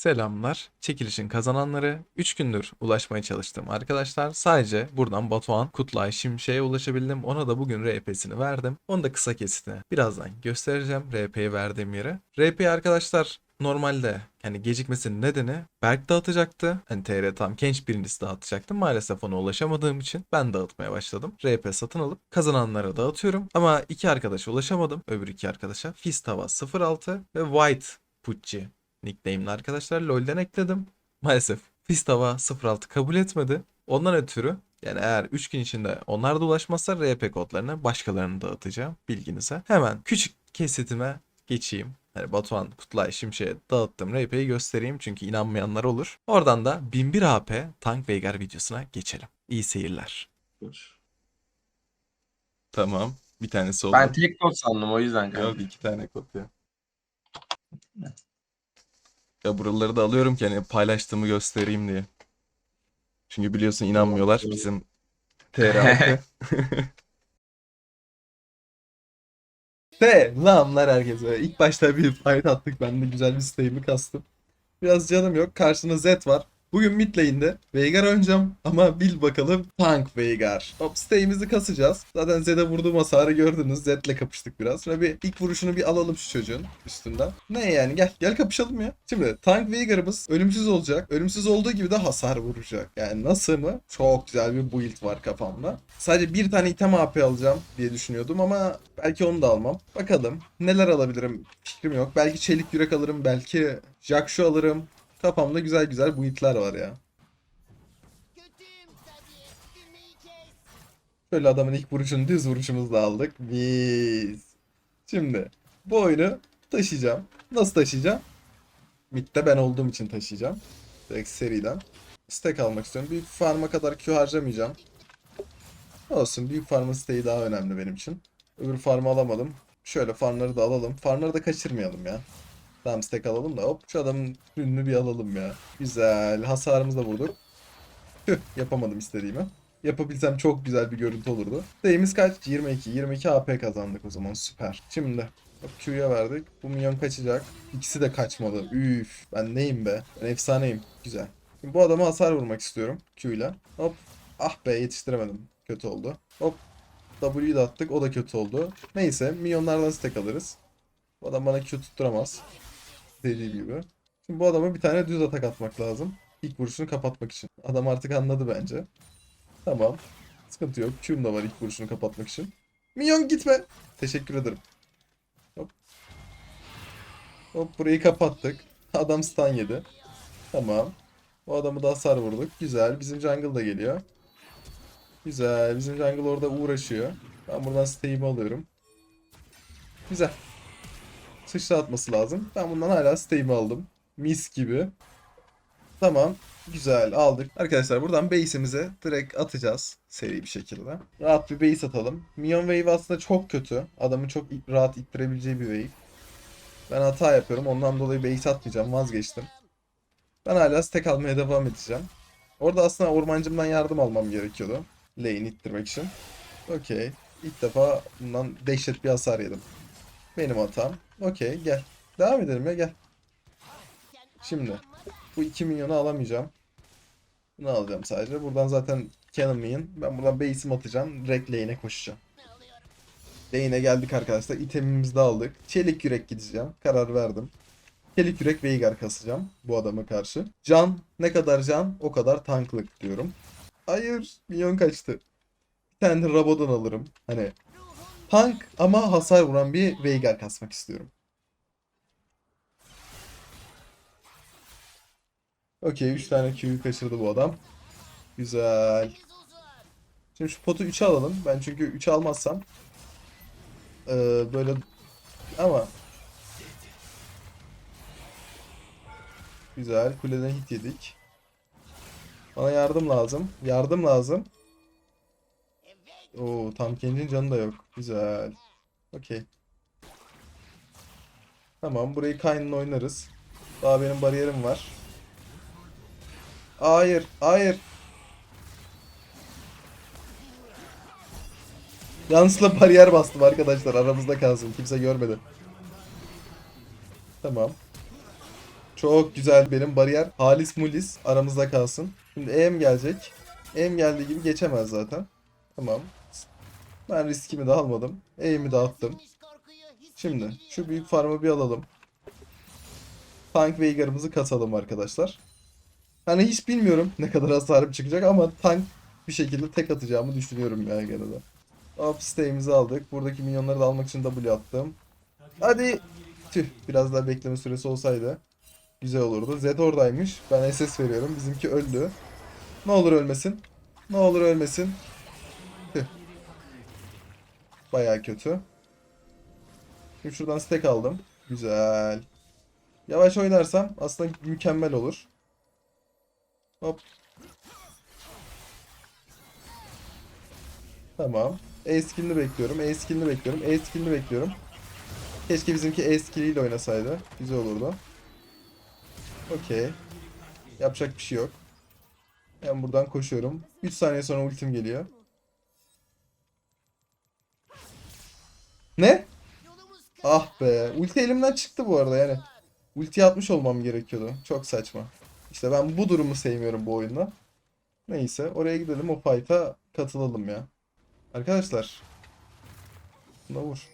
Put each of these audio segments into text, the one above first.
Selamlar. Çekilişin kazananları 3 gündür ulaşmaya çalıştım arkadaşlar. Sadece buradan Batuhan, Kutlay, Şimşek'e ulaşabildim. Ona da bugün RP'sini verdim. Onu da kısa kesitine birazdan göstereceğim RP'yi verdiğim yere. RP arkadaşlar normalde yani gecikmesinin nedeni Berk dağıtacaktı. Hani TR tam genç birincisi dağıtacaktı. Maalesef ona ulaşamadığım için ben dağıtmaya başladım. RP satın alıp kazananlara dağıtıyorum. Ama iki arkadaşa ulaşamadım. Öbür iki arkadaşa Fistava 06 ve White Pucci nickname'li arkadaşlar LoL'den ekledim. Maalesef Fistava 06 kabul etmedi. Ondan ötürü yani eğer 3 gün içinde onlar da ulaşmazsa RP kodlarını başkalarını dağıtacağım bilginize. Hemen küçük kesitime geçeyim. Hani Batuhan, Kutlay, Şimşek'e dağıttım RP'yi göstereyim çünkü inanmayanlar olur. Oradan da 1001 AP Tank Veigar videosuna geçelim. İyi seyirler. Tamam. Bir tanesi oldu. Ben tek kod sandım o yüzden. Yok iki tane kod ya. Ya buraları da alıyorum ki hani paylaştığımı göstereyim diye. Çünkü biliyorsun inanmıyorlar bizim TR halkı. Selamlar herkese. İlk başta bir fight attık. Ben de güzel bir stave'i kastım. Biraz canım yok. Karşında Zed var. Bugün mid lane'de Veigar oynayacağım ama bil bakalım Tank Veigar. Hop stave'imizi kasacağız. Zaten Zed'e vurduğum hasarı gördünüz. Zed'le kapıştık biraz. Şöyle bir ilk vuruşunu bir alalım şu çocuğun üstünden. Ne yani gel gel kapışalım ya. Şimdi Tank Veigar'ımız ölümsüz olacak. Ölümsüz olduğu gibi de hasar vuracak. Yani nasıl mı? Çok güzel bir build var kafamda. Sadece bir tane item AP alacağım diye düşünüyordum ama belki onu da almam. Bakalım neler alabilirim fikrim yok. Belki çelik yürek alırım. Belki Jakshu alırım. Kafamda güzel güzel build'ler var ya. Şöyle adamın ilk vuruşunu düz vuruşumuzla aldık. Biz. Şimdi bu oyunu taşıyacağım. Nasıl taşıyacağım? Mid'de ben olduğum için taşıyacağım. Direkt seriden. Stack almak istiyorum. Büyük farm'a kadar Q harcamayacağım. Olsun. Büyük farmın stack'i daha önemli benim için. Öbür farm'ı alamadım. Şöyle farmları da alalım. Farmları da kaçırmayalım ya. Tamam alalım da hop şu adamın ürününü bir alalım ya. Güzel. Hasarımızı da vurduk. Tüh yapamadım istediğimi. Yapabilsem çok güzel bir görüntü olurdu. Sayımız kaç? 22. 22 AP kazandık o zaman. Süper. Şimdi hop Q'ya verdik. Bu minyon kaçacak. İkisi de kaçmadı. Üf. Ben neyim be? Ben efsaneyim. Güzel. Şimdi bu adama hasar vurmak istiyorum. Q ile. Hop. Ah be yetiştiremedim. Kötü oldu. Hop. W'yu da attık. O da kötü oldu. Neyse. Minyonlardan stack alırız. Bu adam bana Q tutturamaz. Dediği gibi. Şimdi bu adama bir tane düz atak atmak lazım. İlk vuruşunu kapatmak için. Adam artık anladı bence. Tamam. Sıkıntı yok. Q'm da var ilk vuruşunu kapatmak için. Minyon gitme. Teşekkür ederim. Hop. Hop burayı kapattık. Adam stun yedi. Tamam. O adamı da hasar vurduk. Güzel. Bizim jungle da geliyor. Güzel. Bizim jungle orada uğraşıyor. Ben buradan stave'imi alıyorum. Güzel. Sıçra atması lazım. Ben bundan hala stave'imi aldım. Mis gibi. Tamam. Güzel aldık. Arkadaşlar buradan base'imize direkt atacağız. Seri bir şekilde. Rahat bir base atalım. Minyon wave aslında çok kötü. Adamı çok rahat ittirebileceği bir wave. Ben hata yapıyorum. Ondan dolayı base atmayacağım. Vazgeçtim. Ben hala stack almaya devam edeceğim. Orada aslında ormancımdan yardım almam gerekiyordu. Lane ittirmek için. Okey. İlk defa bundan dehşet bir hasar yedim. Benim hatam. Okey gel. Devam edelim ya gel. Şimdi. Bu 2 milyonu alamayacağım. Bunu alacağım sadece. Buradan zaten Cannon Minion. Ben buradan base'imi atacağım. Direkt lane'e koşacağım. Lane'e geldik arkadaşlar. İtemimizi de aldık. Çelik yürek gideceğim. Karar verdim. Çelik yürek Veigar kasacağım bu adama karşı. Can ne kadar can o kadar tanklık diyorum. Hayır minyon kaçtı. Bir tane Rabo'dan alırım. Hani tank ama hasar vuran bir Veigar kasmak istiyorum. Okey 3 tane Q'yu kaçırdı bu adam. Güzel. Şimdi şu potu 3'e alalım. Ben çünkü 3'e almazsam eee, böyle ama Güzel. Kuleden hit yedik. Bana yardım lazım. Yardım lazım. Oo, tam Kenji'nin canı da yok. Güzel. Okey. Tamam, burayı Kayn'la oynarız. Daha benim bariyerim var. Hayır, hayır. Yanlışlıkla bariyer bastım arkadaşlar. Aramızda kalsın. Kimse görmedi. Tamam. Çok güzel benim bariyer. Halis mulis aramızda kalsın. Şimdi EM gelecek. EM geldiği gibi geçemez zaten. Tamam. Ben riskimi de almadım. EM'i de attım. Şimdi şu büyük farmı bir alalım. Tank Veigar'ımızı kasalım arkadaşlar. Hani hiç bilmiyorum ne kadar hasarım çıkacak ama tank bir şekilde tek atacağımı düşünüyorum ya gene de. Hop stay'imizi aldık. Buradaki minyonları da almak için W attım. Hadi. Tüh biraz daha bekleme süresi olsaydı güzel olurdu. Zed oradaymış. Ben SS veriyorum. Bizimki öldü. Ne olur ölmesin. Ne olur ölmesin. Baya kötü. Şimdi şuradan stack aldım. Güzel. Yavaş oynarsam aslında mükemmel olur. Hop. Tamam. E skill'ini bekliyorum. E skill'ini bekliyorum. E skill'ini bekliyorum. Keşke bizimki E skill'iyle oynasaydı. Güzel olurdu. Okey. Yapacak bir şey yok. Ben buradan koşuyorum. 3 saniye sonra ultim geliyor. Ne? Ah be. Ulti elimden çıktı bu arada yani. Ulti atmış olmam gerekiyordu. Çok saçma. İşte ben bu durumu sevmiyorum bu oyunda. Neyse oraya gidelim o fight'a katılalım ya. Arkadaşlar. Buna vur.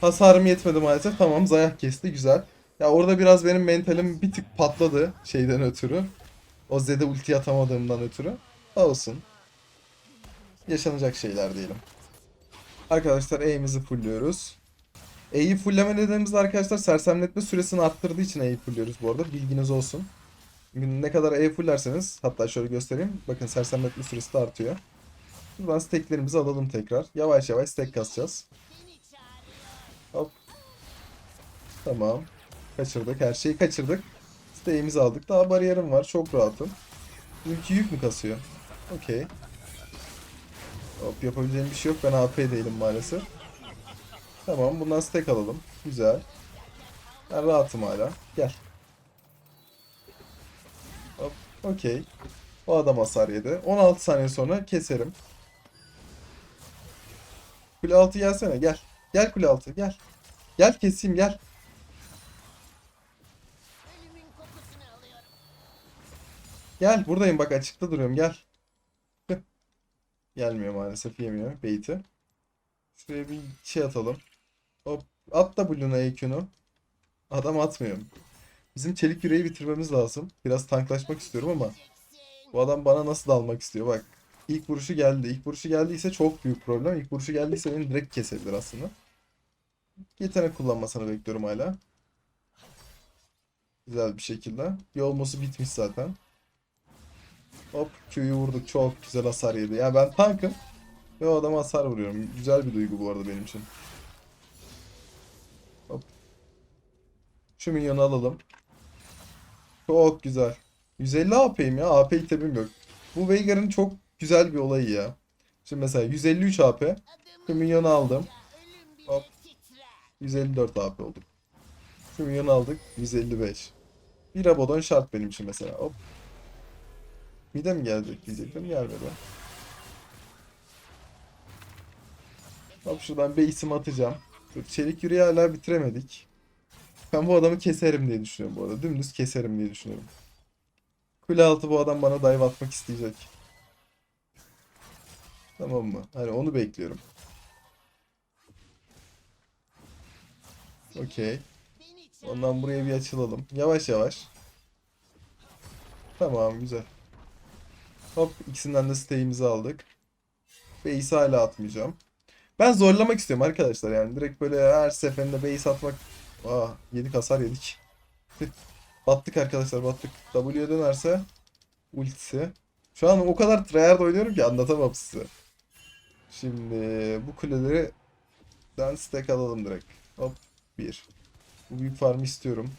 Hasarım yetmedi maalesef. Tamam Zayak kesti güzel. Ya orada biraz benim mentalim bir tık patladı şeyden ötürü. O Zed'e ulti atamadığımdan ötürü. Olsun. Yaşanacak şeyler diyelim. Arkadaşlar E'mizi fullüyoruz. E'yi fullleme nedenimiz de arkadaşlar sersemletme süresini arttırdığı için E'yi fulluyoruz bu arada. Bilginiz olsun. Ne kadar E fullerseniz hatta şöyle göstereyim. Bakın sersemletme süresi de artıyor. Buradan stacklerimizi alalım tekrar. Yavaş yavaş stack kasacağız. Hop. Tamam. Kaçırdık. Her şeyi kaçırdık. Stay'imizi aldık. Daha bariyerim var. Çok rahatım. Bizimki yük mü kasıyor? Okey. Hop yapabileceğim bir şey yok. Ben AP değilim maalesef. Tamam bundan stack alalım. Güzel. Ben rahatım hala. Gel. Hop. Okey. O adam hasar yedi. 16 saniye sonra keserim. Kule altı gelsene gel. Gel kule altı gel. Gel keseyim gel. Gel buradayım bak açıkta duruyorum gel. Gelmiyor maalesef yemiyor bait'i. Şuraya bir şey atalım. Hop at da Blue'na EQ'nu. Adam atmıyor. Bizim çelik yüreği bitirmemiz lazım. Biraz tanklaşmak istiyorum ama bu adam bana nasıl dalmak istiyor bak. İlk vuruşu geldi. İlk vuruşu geldiyse çok büyük problem. İlk vuruşu geldiyse beni direkt kesebilir aslında. Yetenek kullanmasını bekliyorum hala. Güzel bir şekilde. Yolması bitmiş zaten. Hop Q'yu vurduk. Çok güzel hasar yedi. Ya ben tankım. Ve o adama hasar vuruyorum. Güzel bir duygu bu arada benim için. Hop. Şu minyonu alalım. Çok güzel. 150 AP'yim ya. AP itemim yok. Bu Veigar'ın çok güzel bir olayı ya. Şimdi mesela 153 AP. Şu minyonu aldım. Hop. titrer. 154 AP olduk. Şu minyonu aldık. 155. Bir abodon şart benim için mesela. Hop. Mide mi gelecek diyecektim. Gelmedi. Hop şuradan base'imi atacağım. Dur, Çelik yüreği hala bitiremedik. Ben bu adamı keserim diye düşünüyorum bu arada. Dümdüz keserim diye düşünüyorum. Kule altı bu adam bana dive atmak isteyecek. Tamam mı? Hani onu bekliyorum. Okey. Ondan buraya bir açılalım. Yavaş yavaş. Tamam güzel. Hop ikisinden de stay'imizi aldık. Base'i hala atmayacağım. Ben zorlamak istiyorum arkadaşlar yani. Direkt böyle her seferinde base atmak. Aa yedik hasar yedik. Battık arkadaşlar battık. W'ye dönerse ultisi. Şu an o kadar tryhard oynuyorum ki anlatamam size. Şimdi bu kuleleri ben stack alalım direkt. Hop bir. Bu büyük farmı istiyorum.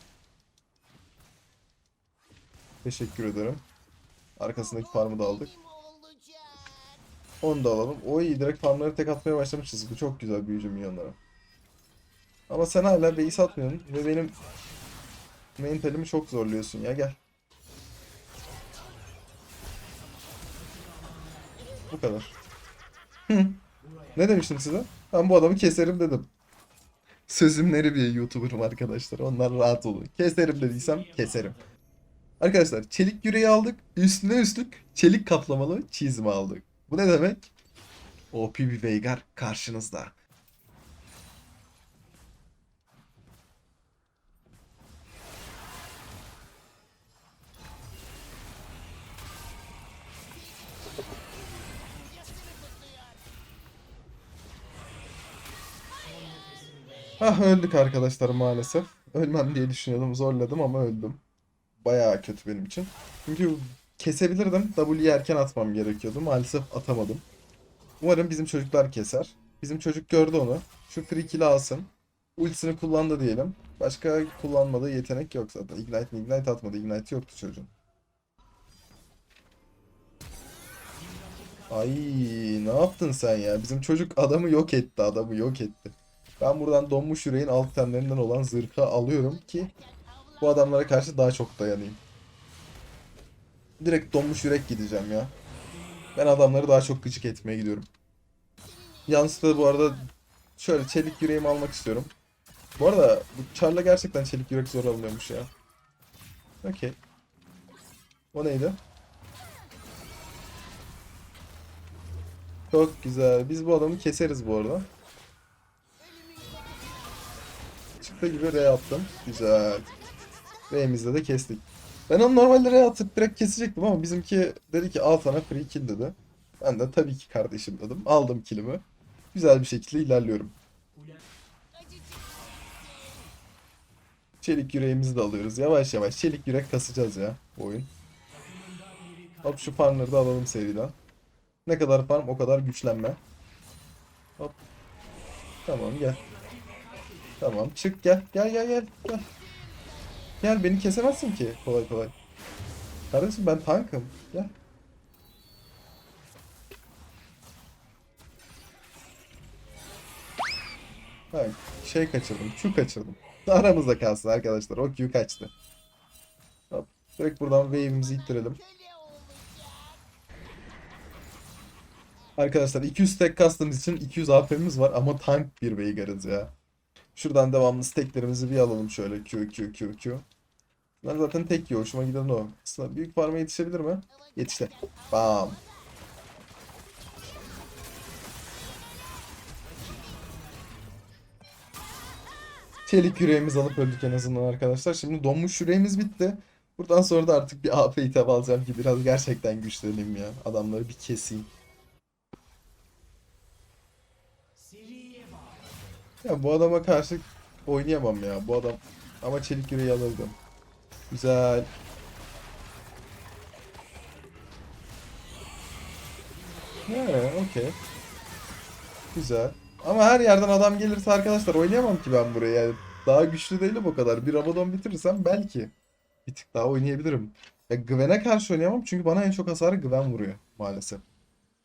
Teşekkür ederim. Arkasındaki farmı da aldık. Onu da alalım. O iyi direkt farmları tek atmaya başlamışız. Bu çok güzel büyücü milyonlara. Ama sen hala base atmıyorsun ve benim mentalimi çok zorluyorsun ya gel. Bu kadar. Ne demiştim size? Ben bu adamı keserim dedim. Sözümleri bir YouTuber'ım arkadaşlar. Onlar rahat olun. Keserim dediysem keserim. Arkadaşlar çelik yüreği aldık. Üstüne üstlük çelik kaplamalı çizme aldık. Bu ne demek? OP bir Veigar karşınızda. Ah öldük arkadaşlar maalesef. Ölmem diye düşünüyordum. Zorladım ama öldüm. Bayağı kötü benim için. Çünkü kesebilirdim. W'yi erken atmam gerekiyordu. Maalesef atamadım. Umarım bizim çocuklar keser. Bizim çocuk gördü onu. Şu free kill'i alsın. Ultisini kullandı diyelim. Başka kullanmadığı yetenek yok zaten. Ignite mi Ignite atmadı. Ignite yoktu çocuğun. Ay ne yaptın sen ya? Bizim çocuk adamı yok etti. Adamı yok etti. Ben buradan donmuş yüreğin alt temlerinden olan zırhı alıyorum ki bu adamlara karşı daha çok dayanayım. Direkt donmuş yürek gideceğim ya. Ben adamları daha çok gıcık etmeye gidiyorum. Yanlışlıkla bu arada şöyle çelik yüreğimi almak istiyorum. Bu arada bu Char'la gerçekten çelik yürek zor alınıyormuş ya. Okey. O neydi? Çok güzel. Biz bu adamı keseriz bu arada. Çıktı gibi R attım. Güzel. R'mizde de kestik. Ben onu normalde R atıp direkt kesecektim ama bizimki dedi ki al sana free kill dedi. Ben de tabii ki kardeşim dedim. Aldım killimi. Güzel bir şekilde ilerliyorum. Çelik yüreğimizi de alıyoruz. Yavaş yavaş çelik yürek kasacağız ya bu oyun. Hop şu farmları da alalım seriden. Ne kadar farm o kadar güçlenme. Hop. Tamam gel. Tamam çık gel. Gel gel gel. Gel. Gel beni kesemezsin ki kolay kolay. Kardeşim ben tankım. Gel. Ha, şey kaçırdım. Q kaçırdım. Aramızda kalsın arkadaşlar. O Q kaçtı. Hop. Direkt buradan wave'imizi ittirelim. Arkadaşlar 200 stack kastığımız için 200 AP'miz var ama tank bir Veigar'ız ya. Şuradan devamlı stacklerimizi bir alalım şöyle Q Q Q Q. Bunlar zaten tek yiyor. Hoşuma giden o. Aslında büyük farma yetişebilir mi? Yetişti. Bam. Çelik yüreğimizi alıp öldük en azından arkadaşlar. Şimdi donmuş yüreğimiz bitti. Buradan sonra da artık bir AP hitap alacağım ki biraz gerçekten güçleneyim ya. Adamları bir keseyim. Ya bu adama karşı oynayamam ya. Bu adam ama çelik yüreği alırdım. Güzel. He, okey. Güzel. Ama her yerden adam gelirse arkadaşlar oynayamam ki ben buraya. Yani daha güçlü değilim o kadar. Bir Rabadon bitirirsem belki bir tık daha oynayabilirim. Ya Gwen'e karşı oynayamam çünkü bana en çok hasarı Gwen vuruyor maalesef.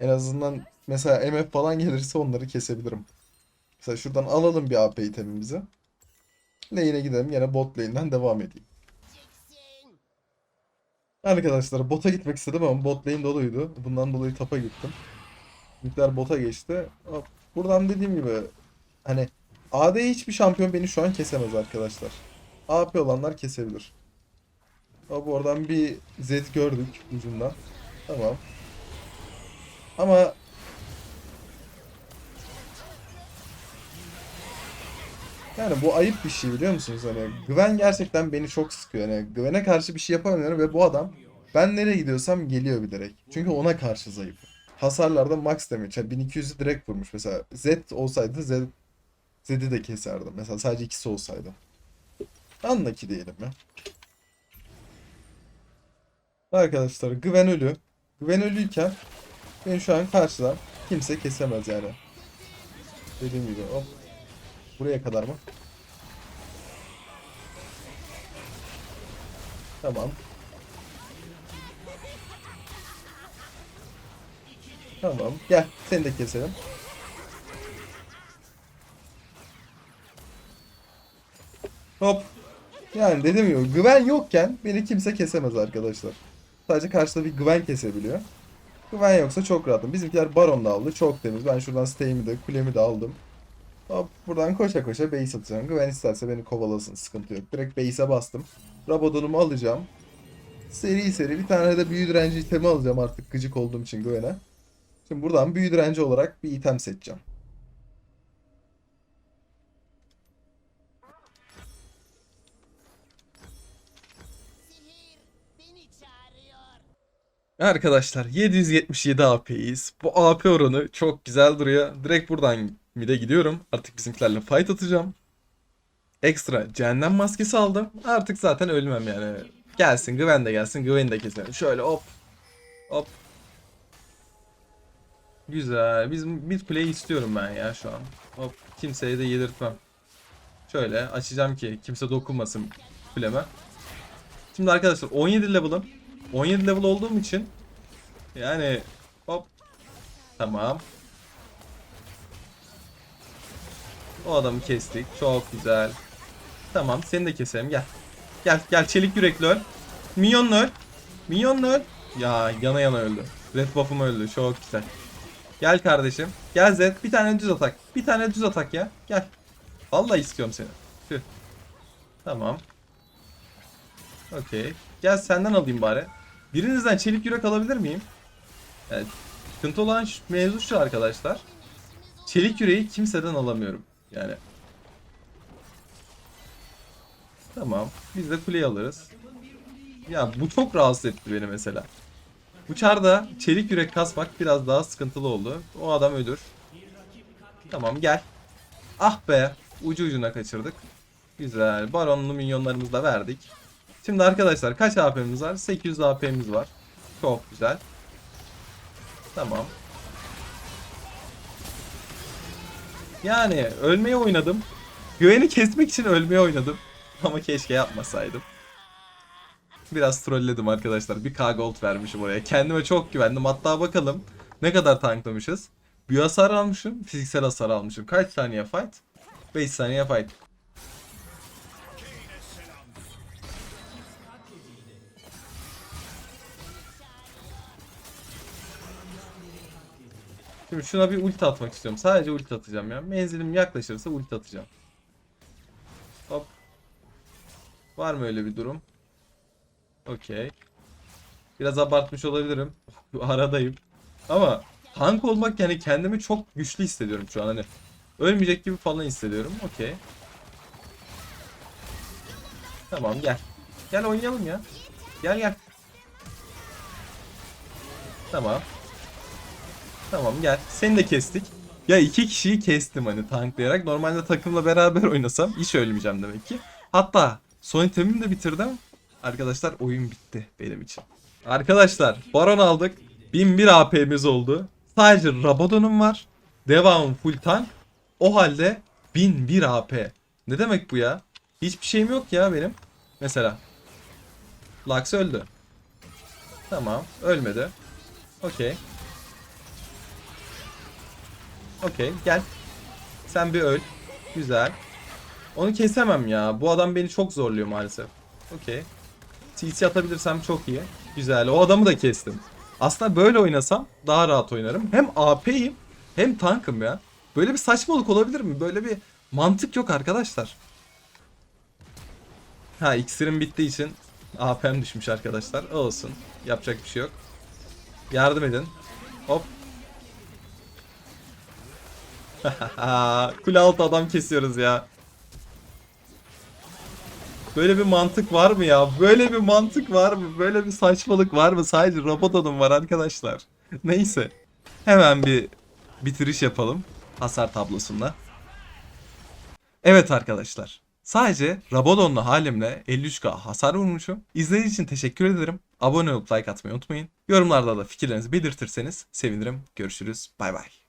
En azından mesela MF falan gelirse onları kesebilirim. Mesela şuradan alalım bir AP itemimizi. Lane'e gidelim. Yine bot lane'den devam edeyim. Arkadaşlar bota gitmek istedim ama bot lane doluydu. Bundan dolayı tapa gittim. Miktar bota geçti. Hop. Buradan dediğim gibi hani AD hiçbir şampiyon beni şu an kesemez arkadaşlar. AP olanlar kesebilir. Hop oradan bir Zed gördük ucundan. Tamam. Ama Yani bu ayıp bir şey biliyor musunuz? Hani Gwen gerçekten beni çok sıkıyor. Yani Gwen'e karşı bir şey yapamıyorum ve bu adam ben nereye gidiyorsam geliyor bilerek. Çünkü ona karşı zayıf. Hasarlarda max damage. Yani 1200'ü direkt vurmuş. Mesela Z olsaydı Z Zed'i de keserdim. Mesela sadece ikisi olsaydı. Anla ki diyelim ya. Arkadaşlar Gwen ölü. Gwen ölüyken beni şu an karşıdan kimse kesemez yani. Dediğim gibi hop. Buraya kadar mı? Tamam. Tamam. Gel. Seni de keselim. Hop. Yani dediğim gibi Gwen yokken beni kimse kesemez arkadaşlar. Sadece karşıda bir Gwen kesebiliyor. Güven yoksa çok rahatım. Bizimkiler Baron da aldı. Çok temiz. Ben şuradan stay'imi de kulemi de aldım. Hop buradan koşa koşa base atacağım. Güven isterse beni kovalasın. Sıkıntı yok. Direkt base'e bastım. Rabadon'umu alacağım. Seri seri bir tane de büyü direnci itemi alacağım artık gıcık olduğum için Güven'e. Şimdi buradan büyü direnci olarak bir item seçeceğim. Arkadaşlar 777 AP'yiz. Bu AP oranı çok güzel duruyor. Direkt buradan mid'e gidiyorum. Artık bizimkilerle fight atacağım. Ekstra cehennem maskesi aldım. Artık zaten ölmem yani. Gelsin Gwen de gelsin. Gwen'i de keselim. Şöyle hop. Hop. Güzel. Biz mid play istiyorum ben ya şu an. Hop. Kimseye de yedirtmem. Şöyle açacağım ki kimse dokunmasın kuleme. Şimdi arkadaşlar 17 level'ım. 17 level olduğum için yani hop tamam. O adamı kestik. Çok güzel. Tamam seni de keselim gel. Gel gel çelik yürekli öl. Minyonla öl. Minyonla öl. Ya yana yana öldü. Red buff'um öldü. Çok güzel. Gel kardeşim. Gel Zed. Bir tane düz atak. Bir tane düz atak ya. Gel. Vallahi istiyorum seni. Tüh. Tamam. Okey. Gel senden alayım bari. Birinizden çelik yürek alabilir miyim? Evet. Sıkıntı olan mevzu şu arkadaşlar. Çelik yüreği kimseden alamıyorum. Yani. Tamam. Biz de kuleyi alırız. Ya bu çok rahatsız etti beni mesela. Bu çarda çelik yürek kasmak biraz daha sıkıntılı oldu. O adam ölür. Tamam gel. Ah be. Ucu ucuna kaçırdık. Güzel. Baronlu minyonlarımızı da verdik. Şimdi arkadaşlar kaç AP'miz var? 800 AP'miz var. Çok güzel. Tamam. Yani ölmeye oynadım. Güveni kesmek için ölmeye oynadım. Ama keşke yapmasaydım. Biraz trolledim arkadaşlar. Bir K gold vermişim oraya. Kendime çok güvendim. Hatta bakalım ne kadar tanklamışız. Bir hasar almışım. Fiziksel hasar almışım. Kaç saniye fight? 5 saniye fight. Şimdi şuna bir ulti atmak istiyorum. Sadece ulti atacağım ya. Menzilim yaklaşırsa ulti atacağım. Hop. Var mı öyle bir durum? Okey. Biraz abartmış olabilirim. Aradayım. Ama tank olmak yani kendimi çok güçlü hissediyorum şu an hani. Ölmeyecek gibi falan hissediyorum. Okey. Tamam gel. Gel oynayalım ya. Gel gel. Tamam. Tamam gel. Seni de kestik. Ya iki kişiyi kestim hani tanklayarak. Normalde takımla beraber oynasam hiç ölmeyeceğim demek ki. Hatta son itemimi de bitirdim. Arkadaşlar oyun bitti benim için. Arkadaşlar baron aldık. 1001 AP'miz oldu. Sadece Rabadon'um var. Devamım full tank. O halde 1001 AP. Ne demek bu ya? Hiçbir şeyim yok ya benim. Mesela. Lux öldü. Tamam. Ölmedi. Okey. Okey gel. Sen bir öl. Güzel. Onu kesemem ya. Bu adam beni çok zorluyor maalesef. Okey. CC atabilirsem çok iyi. Güzel. O adamı da kestim. Aslında böyle oynasam daha rahat oynarım. Hem AP'yim hem tankım ya. Böyle bir saçmalık olabilir mi? Böyle bir mantık yok arkadaşlar. Ha iksirim bittiği için AP'm düşmüş arkadaşlar. Olsun. Yapacak bir şey yok. Yardım edin. Hop. Kule altı adam kesiyoruz ya. Böyle bir mantık var mı ya? Böyle bir mantık var mı? Böyle bir saçmalık var mı? Sadece robot adam var arkadaşlar. Neyse. Hemen bir bitiriş yapalım. Hasar tablosunda. Evet arkadaşlar. Sadece Rabadon'la halimle 53k hasar vurmuşum. İzlediğiniz için teşekkür ederim. Abone olup like atmayı unutmayın. Yorumlarda da fikirlerinizi belirtirseniz sevinirim. Görüşürüz. Bay bay.